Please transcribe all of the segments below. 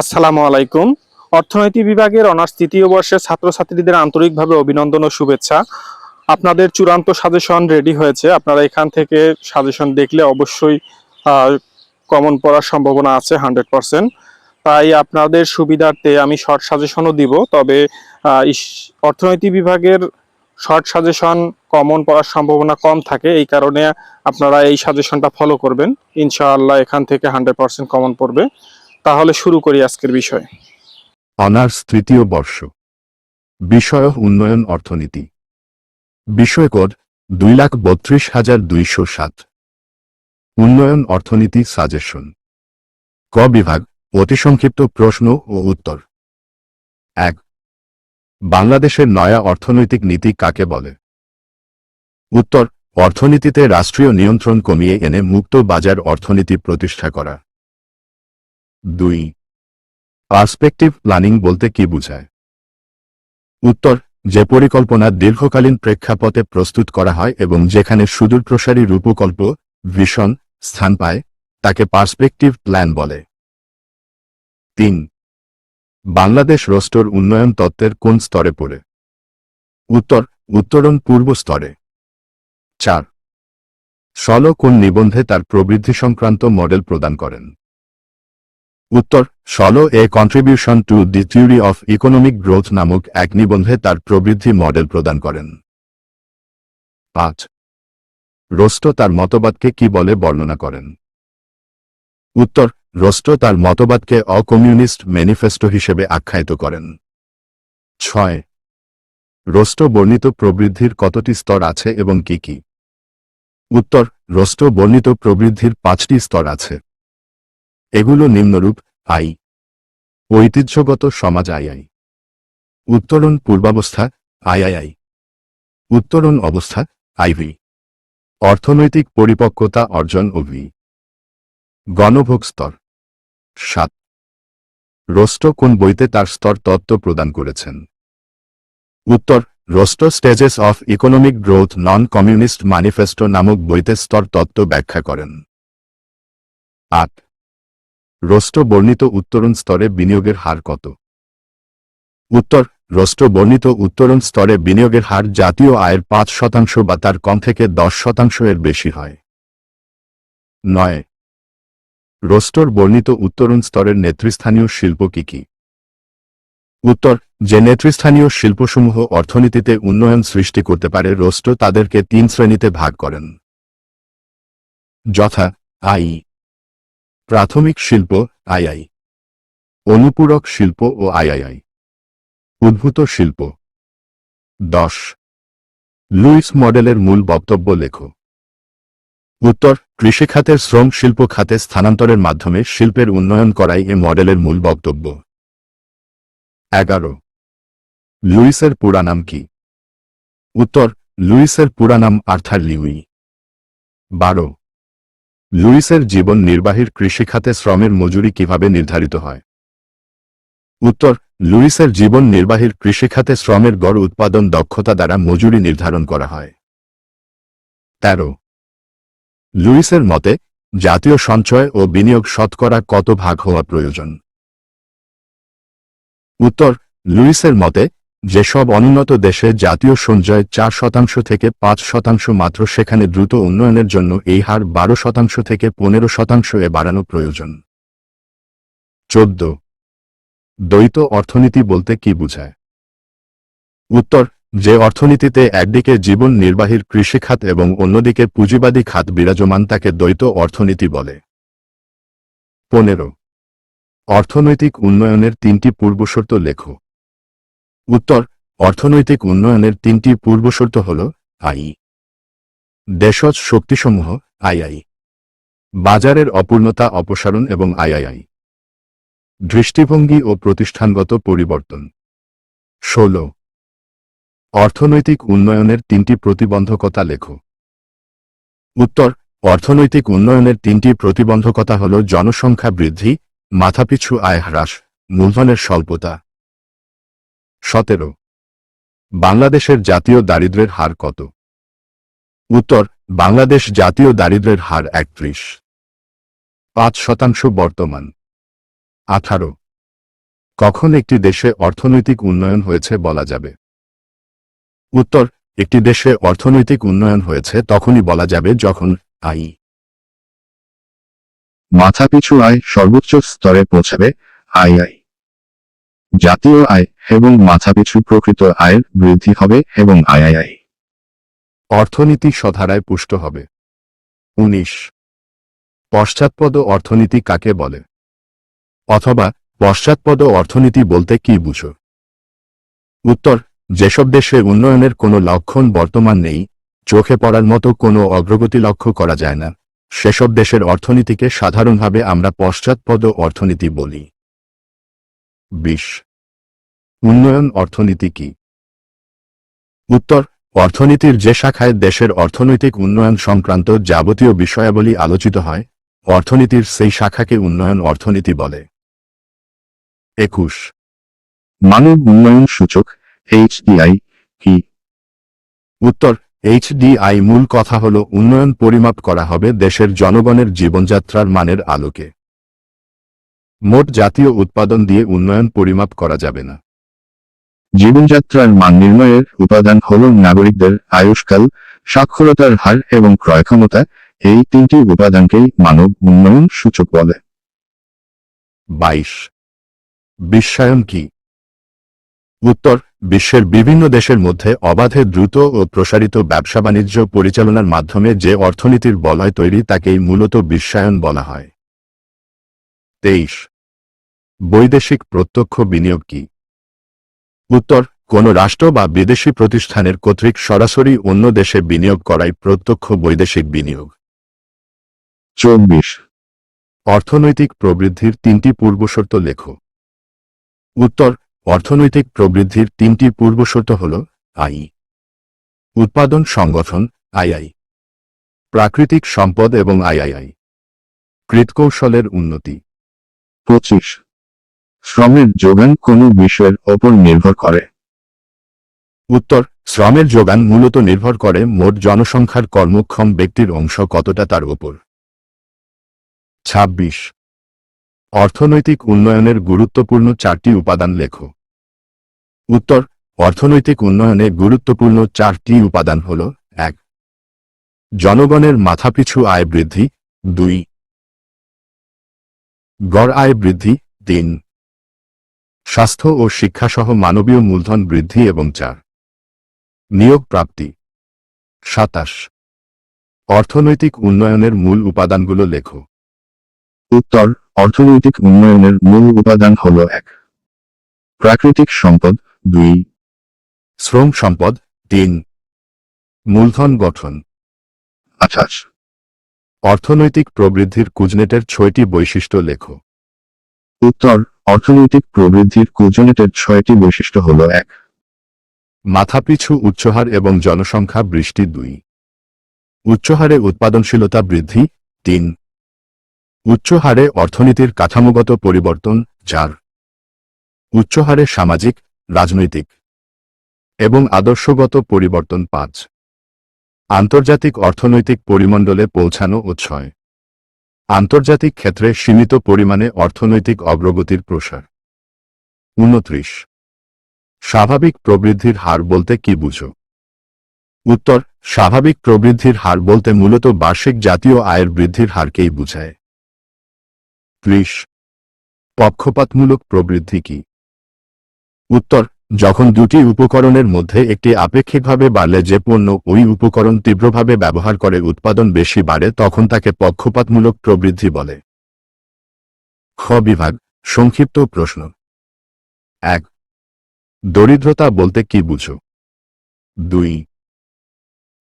আসসালামু আলাইকুম। অর্থনীতি বিভাগের অনার্স তৃতীয় বর্ষের ছাত্রছাত্রীদের আন্তরিকভাবে অভিনন্দন ও শুভেচ্ছা। আপনাদের চূড়ান্ত সাজেশন রেডি হয়েছে। আপনারা এখান থেকে সাজেশন দেখলে অবশ্যই কমন পড়ার সম্ভাবনা আছে হান্ড্রেড পার্সেন্ট। তাই আপনাদের সুবিধার্থে আমি শর্ট সাজেশনও দিব, তবে অর্থনীতি বিভাগের শর্ট সাজেশন কমন পড়ার সম্ভাবনা কম থাকে। এই কারণে আপনারা এই সাজেশনটা ফলো করবেন। ইনশাআল্লাহ এখান থেকে হান্ড্রেড পার্সেন্ট কমন পড়বে। তাহলে শুরু করি আজকের বিষয়। অনার্স তৃতীয় বর্ষ। বিষয় উন্নয়ন অর্থনীতি। বিষয় কোড দুই লাখ বত্রিশ হাজার দুইশো সাত। উন্নয়ন অর্থনীতি সাজেশন। ক বিভাগ, অতি সংক্ষিপ্ত প্রশ্ন ও উত্তর। এক। বাংলাদেশের নয়া অর্থনৈতিক নীতি কাকে বলে? উত্তর, অর্থনীতিতে রাষ্ট্রীয় নিয়ন্ত্রণ কমিয়ে এনে মুক্ত বাজার অর্থনীতি প্রতিষ্ঠা করা। দুই। পার্সপেক্টিভ প্ল্যানিং বলতে কি বোঝায়? উত্তর, যে পরিকল্পনা দীর্ঘকালীন প্রেক্ষাপটে প্রস্তুত করা হয় এবং যেখানে সুদূরপ্রসারী রূপকল্প, ভিশন, স্থান পায়, তাকে পার্সপেক্টিভ প্ল্যান বলে। তিন। বাংলাদেশ রোস্টোর উন্নয়ন তত্ত্বের কোন স্তরে পড়ে? উত্তর, উত্তরণ পূর্ব স্তরে। চার। সল কোন নিবন্ধে তার প্রবৃদ্ধি সংক্রান্ত মডেল প্রদান করেন? উত্তর Solow a contribution to the theory of economic growth নামক এক নিবন্ধে তার প্রবৃদ্ধি মডেল প্রদান করেন। পাঁচ, রোস্টো তার মতবাদকে কি বলে বর্ণনা করেন? উত্তর, রোস্টো তার মতবাদকে অকমিউনিস্ট ম্যানিফেস্টো হিসেবে আখ্যায়িত করেন। ছয়, রোস্টো বর্ণিত প্রবৃদ্ধির কতটি স্তর আছে এবং কি কি? উত্তর, রোস্টো বর্ণিত প্রবৃদ্ধির পাঁচটি স্তর আছে। এগুলো নিম্নরূপ, আই। ঐতিহ্যগত সমাজ আইআই উত্তরণ পূর্বাবস্থা আইআইআই উত্তরণ অবস্থা আইভি অর্থনৈতিক পরিপক্কতা অর্জন ও ভি। গণভোগ স্তর, সাত। রোস্টো কোন বইতে তার স্তর তত্ত্ব প্রদান করেছেন? উত্তর, Rostow stages of economic growth non communist manifesto নামক বইতে স্তর তত্ত্ব ব্যাখ্যা করেন। আট। রোস্টো বর্ণিত উত্তরণ স্তরে বিনিয়োগের হার কত? উত্তর রোস্টো বর্ণিত উত্তরণ স্তরে বিনিয়োগের হার জাতীয় আয়ের পাঁচ শতাংশ বা তার কম থেকে দশ শতাংশ এর বেশি হয়। নয় রোস্টোর বর্ণিত উত্তরণ স্তরের নেতৃস্থানীয় শিল্প কি কি? উত্তর, যে নেতৃস্থানীয় শিল্পসমূহ অর্থনীতিতে উন্নয়ন সৃষ্টি করতে পারে রোস্টো তাদেরকে তিন শ্রেণীতে ভাগ করেন। যথা, আই প্রাথমিক শিল্প আইআই অনুপূরক শিল্প ও আইআইআই উদ্ভূত শিল্প। দশ। লুইস মডেলের মূল বক্তব্য লেখো। উত্তর, কৃষিখাতের শ্রম শিল্প খাতে স্থানান্তরের মাধ্যমে শিল্পের উন্নয়ন করাই এ মডেলের মূল বক্তব্য। এগারো। লুইসের পুরা নাম কি? উত্তর, লুইসের পুরা নাম আর্থার লিউই। বারো। লুইসের জীবন নির্বাহীর কৃষিখাতে শ্রমের মজুরি কীভাবে নির্ধারিত হয়? উত্তর, লুইসের জীবন নির্বাহীর কৃষিখাতে শ্রমের গড় উৎপাদন দক্ষতা দ্বারা মজুরি নির্ধারণ করা হয়। তেরো। লুইসের মতে, জাতীয় সঞ্চয় ও বিনিয়োগ শতকরা কত ভাগ হওয়া প্রয়োজন? উত্তর, লুইসের মতে যেসব অনুন্নত দেশে জাতীয় সঞ্চয় চার শতাংশ থেকে পাঁচ শতাংশ মাত্র সেখানে দ্রুত উন্নয়নের জন্য এই হার বারো শতাংশ থেকে পনেরো শতাংশ এ বাড়ানো প্রয়োজন। চোদ্দ। দ্বৈত অর্থনীতি বলতে কি বুঝায়? উত্তর, যে অর্থনীতিতে একদিকে জীবন নির্বাহীর কৃষিখাত এবং অন্যদিকে পুঁজিবাদী খাত বিরাজমান তাকে দ্বৈত অর্থনীতি বলে। পনেরো। অর্থনৈতিক উন্নয়নের তিনটি পূর্বশর্ত লেখো। উত্তর, অর্থনৈতিক উন্নয়নের তিনটি পূর্বশর্ত হল আই। দেশজ শক্তিসমূহ আইআই বাজারের অপূর্ণতা, অপসারণ এবং আইআইআই দৃষ্টিভঙ্গি ও প্রতিষ্ঠানগত পরিবর্তন। ষোল। অর্থনৈতিক উন্নয়নের তিনটি প্রতিবন্ধকতা লেখো। উত্তর, অর্থনৈতিক উন্নয়নের তিনটি প্রতিবন্ধকতা হল জনসংখ্যা বৃদ্ধি, মাথাপিছু আয় হ্রাস, মূলধনের স্বল্পতা। সতেরো। বাংলাদেশের জাতীয় দারিদ্র্যের হার কত? উত্তর, বাংলাদেশ জাতীয় দারিদ্র্যের হার একত্রিশ। পাঁচ শতাংশ বর্তমান। আঠারো। কখন একটি দেশে অর্থনৈতিক উন্নয়ন হয়েছে বলা যাবে? উত্তর, একটি দেশে অর্থনৈতিক উন্নয়ন হয়েছে তখনই বলা যাবে যখন আই। মাথাপিছু আয় সর্বোচ্চ স্তরে পৌঁছাবে আই আই। জাতীয় আয় এবং মাথাপিছু প্রকৃত আয়ের বৃদ্ধি হবে এবং আই আই আই অর্থনীতি সধারায় পুষ্ট হবে। উনিশ। পশ্চাৎপদ অর্থনীতি কাকে বলে? অথবা পশ্চাৎপদ অর্থনীতি বলতে কি বুঝো? উত্তর, যেসব দেশে উন্নয়নের কোনো লক্ষণ বর্তমান নেই, চোখে পড়ার মতো কোনো অগ্রগতি লক্ষ্য করা যায় না। সেসব দেশের অর্থনীতিকে সাধারণভাবে আমরা পশ্চাৎপদ অর্থনীতি বলি। বিশ। উন্নয়ন অর্থনীতি কি? উত্তর, অর্থনীতির যে শাখায় দেশের অর্থনৈতিক উন্নয়ন সংক্রান্ত যাবতীয় বিষয়াবলী আলোচিত হয়, অর্থনীতির সেই শাখাকে উন্নয়ন অর্থনীতি বলে। একুশ। মানব উন্নয়ন সূচক এইচডিআই কি? উত্তর এইচডিআই মূল কথা হল উন্নয়ন পরিমাপ করা হবে দেশের জনগণের জীবনযাত্রার মানের আলোকে। মোট জাতীয় উৎপাদন দিয়ে উন্নয়ন পরিমাপ করা যাবে না। জীবনযাত্রার মান নির্ণয়ের উপাদান হল নাগরিকদের আয়ুষ্কাল সাক্ষরতার হার এবং ক্রয়ক্ষমতা এই তিনটি উপাদানকেই মানব উন্নয়ন সূচক বলে। বাইশ। বিশ্বায়ন কি? উত্তর বিশ্বের বিভিন্ন দেশের মধ্যে অবাধে দ্রুত ও প্রসারিত ব্যবসা বাণিজ্য পরিচালনার মাধ্যমে যে অর্থনীতির বলয় তৈরি তাকেই মূলত বিশ্বায়ন বলা হয়। তেইশ। বৈদেশিক প্রত্যক্ষ বিনিয়োগ কি? উত্তর কোন রাষ্ট্র বা বিদেশি প্রতিষ্ঠানের কর্তৃক সরাসরি অন্য দেশে বিনিয়োগ করাই প্রত্যক্ষ বৈদেশিক বিনিয়োগ। চব্বিশ। অর্থনৈতিক প্রবৃদ্ধির তিনটি পূর্বশর্ত লেখ। উত্তর অর্থনৈতিক প্রবৃদ্ধির তিনটি পূর্বশর্ত হল আই। উৎপাদন সংগঠন আইআই প্রাকৃতিক সম্পদ এবং আইআইআই কৃতকৌশলের উন্নতি। পঁচিশ। শ্রমের যোগান কোনো বিষয়ের ওপর নির্ভর করে। উত্তর, শ্রমের যোগান মূলত নির্ভর করে মোট জনসংখ্যার কর্মক্ষম ব্যক্তির অংশ কতটা তার উপর ২৬ অর্থনৈতিক উন্নয়নের গুরুত্বপূর্ণ চারটি উপাদান লেখ। উত্তর, অর্থনৈতিক উন্নয়নে গুরুত্বপূর্ণ চারটি উপাদান হল, এক। জনগণের মাথাপিছু আয় বৃদ্ধি, দুই। গড় আয় বৃদ্ধি তিন স্বাস্থ্য ও শিক্ষাসহ মানবীয় মূলধন বৃদ্ধি এবং চার। নিয়োগ প্রাপ্তি। সাতাশ। অর্থনৈতিক উন্নয়নের মূল উপাদানগুলো লেখ। উত্তর, অর্থনৈতিক উন্নয়নের মূল উপাদান হল এক। প্রাকৃতিক সম্পদ, দুই। শ্রম সম্পদ, তিন। মূলধন গঠন। আঠাশ। অর্থনৈতিক প্রবৃদ্ধির কুজনেটের ছয়টি বৈশিষ্ট্য লেখ। উত্তর অর্থনৈতিক প্রবৃদ্ধির কুজনেটের ছয়টি বৈশিষ্ট্য হল এক। মাথাপিছু উচ্চহার এবং জনসংখ্যা বৃষ্টি দুই। উচ্চহারে উৎপাদনশীলতা বৃদ্ধি তিন। উচ্চহারে অর্থনীতির কাঠামোগত পরিবর্তন চার। উচ্চহারে সামাজিক রাজনৈতিক এবং আদর্শগত পরিবর্তন পাঁচ। আন্তর্জাতিক অর্থনৈতিক পরিমণ্ডলে পৌঁছানো ও ছয় আন্তর্জাতিক ক্ষেত্রে সীমিত পরিমাণে অর্থনৈতিক অগ্রগতির প্রসার। উনত্রিশ। স্বাভাবিক প্রবৃদ্ধির হার বলতে কি বুঝো? উত্তর, স্বাভাবিক প্রবৃদ্ধির হার বলতে মূলত বার্ষিক জাতীয় আয়ের বৃদ্ধির হারকেই বুঝায়। ত্রিশ। পক্ষপাতমূলক প্রবৃদ্ধি কি? উত্তর যখন দুটি উপকরণের মধ্যে একটি আপেক্ষিকভাবে বাড়লে যে পণ্য ওই উপকরণ তীব্রভাবে ব্যবহার করে উৎপাদন বেশি বাড়ে, তখন তাকে পক্ষপাতমূলক প্রবৃদ্ধি বলে। খ বিভাগ, সংক্ষিপ্ত প্রশ্ন। এক, দরিদ্রতা বলতে কি বুঝো? দুই,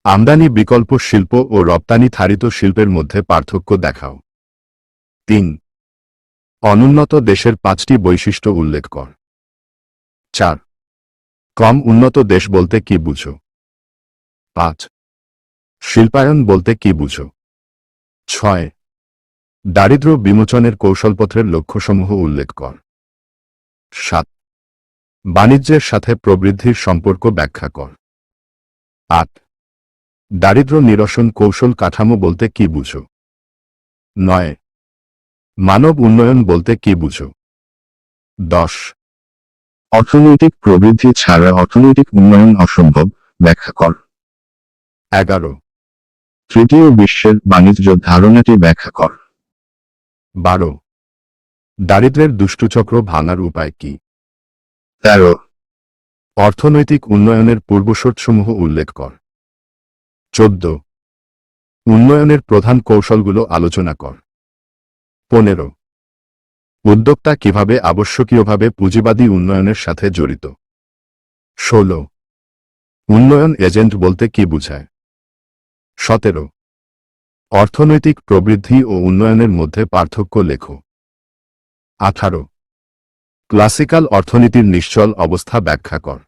আমদানি বিকল্প শিল্প ও রপ্তানি থারিত শিল্পের মধ্যে পার্থক্য দেখাও। তিন, অনুন্নত দেশের পাঁচটি বৈশিষ্ট্য উল্লেখ কর। চার কম উন্নত দেশ বলতে কি বুঝো? পাঁচ। শিল্পায়ন বলতে কি বুঝো? ছয়। দারিদ্র্য বিমোচনের কৌশলপত্রের লক্ষ্যসমূহ উল্লেখ কর। সাত। বাণিজ্যের সাথে প্রবৃদ্ধির সম্পর্ক ব্যাখ্যা কর। আট। দারিদ্র্য নিরসন কৌশল কাঠামো বলতে কি বুঝো? নয়। মানব উন্নয়ন বলতে কি বুঝো? দশ। অর্থনৈতিক প্রবৃদ্ধি ছাড়া অর্থনৈতিক উন্নয়ন অসম্ভব ব্যাখ্যা কর। এগারো। তৃতীয় বিশ্বের বাণিজ্য ধারণাটি ব্যাখ্যা কর। বারো। দারিদ্র্যের দুষ্টচক্র ভাঙার উপায় কি? তেরো। অর্থনৈতিক উন্নয়নের পূর্বশর্তসমূহ উল্লেখ কর। চোদ্দ। উন্নয়নের প্রধান কৌশলগুলো আলোচনা কর। পনেরো। উদ্যোক্তা কীভাবে আবশ্যকীয়ভাবে পুঁজিবাদী উন্নয়নের সাথে জড়িত? ষোলো। উন্নয়ন এজেন্ট বলতে কি বুঝায়? সতেরো। অর্থনৈতিক প্রবৃদ্ধি ও উন্নয়নের মধ্যে পার্থক্য লেখো। আঠারো। ক্লাসিক্যাল অর্থনীতির নিশ্চল অবস্থা ব্যাখ্যা কর।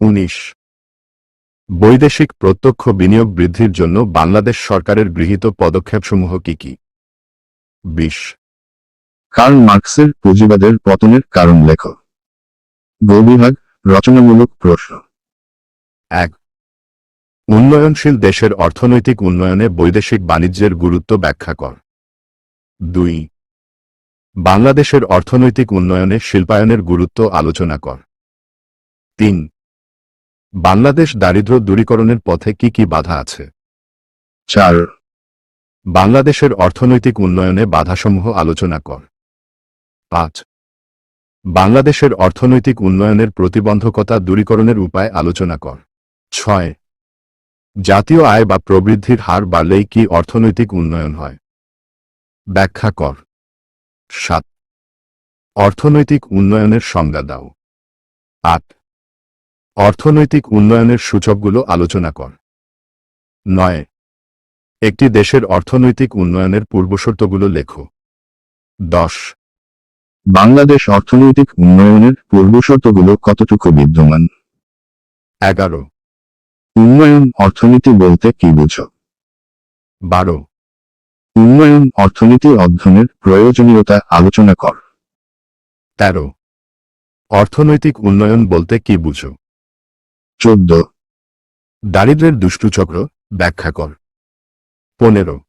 উনিশ। বৈদেশিক প্রত্যক্ষ বিনিয়োগ বৃদ্ধির জন্য বাংলাদেশ সরকারের গৃহীত পদক্ষেপসমূহ কি কি? বিশ। কার্ল মার্কসের পুঁজিবাদের পতনের কারণ লেখ। গবিভাগ রচনামূলক প্রশ্ন। এক। উন্নয়নশীল দেশের অর্থনৈতিক উন্নয়নে বৈদেশিক বাণিজ্যের গুরুত্ব ব্যাখ্যা কর। দুই। বাংলাদেশের অর্থনৈতিক উন্নয়নে শিল্পায়নের গুরুত্ব আলোচনা কর। তিন। বাংলাদেশ দারিদ্র দূরীকরণের পথে কি কি বাধা আছে? চার। বাংলাদেশের অর্থনৈতিক উন্নয়নে বাধাসমূহ আলোচনা কর। পাঁচ বাংলাদেশের অর্থনৈতিক উন্নয়নের প্রতিবন্ধকতা দূরীকরণের উপায় আলোচনা কর। ছয়। জাতীয় আয় বা প্রবৃদ্ধির হার বাড়লেই কি অর্থনৈতিক উন্নয়ন হয়? ব্যাখ্যা কর। সাত। অর্থনৈতিক উন্নয়নের সংজ্ঞা দাও। আট। অর্থনৈতিক উন্নয়নের সূচকগুলো আলোচনা কর। নয়। একটি দেশের অর্থনৈতিক উন্নয়নের পূর্বশর্তগুলো লেখো। দশ। বাংলাদেশ অর্থনৈতিক উন্নয়নের পূর্বশর্তগুলো কতটুকু বিদ্যমান? এগারো। উন্নয়ন অর্থনীতি বলতে কি বুঝো? বারো। উন্নয়ন অর্থনীতি অধ্যয়নের প্রয়োজনীয়তা আলোচনা কর। তেরো। অর্থনৈতিক উন্নয়ন বলতে কি বুঝো? চোদ্দ। দারিদ্র্যের দুষ্টুচক্র ব্যাখ্যা কর। পনেরো।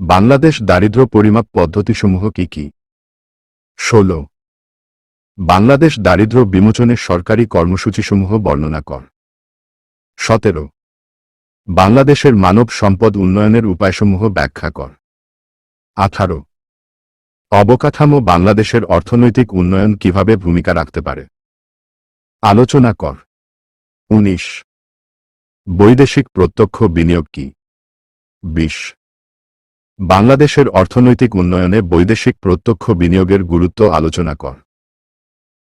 বাংলাদেশ দারিদ্র্য পরিমাপ পদ্ধতিসমূহ কি কি? ষোলো। বাংলাদেশ দারিদ্র্য বিমোচনের সরকারি কর্মসূচিসমূহ বর্ণনা কর। সতেরো। বাংলাদেশের মানব সম্পদ উন্নয়নের উপায়সমূহ ব্যাখ্যা কর। আঠারো। অবকাঠামো বাংলাদেশের অর্থনৈতিক উন্নয়ন কীভাবে ভূমিকা রাখতে পারে? আলোচনা কর। উনিশ। বৈদেশিক প্রত্যক্ষ বিনিয়োগ কি? বিশ। বাংলাদেশের অর্থনৈতিক উন্নয়নে বৈদেশিক প্রত্যক্ষ বিনিয়োগের গুরুত্ব আলোচনা কর।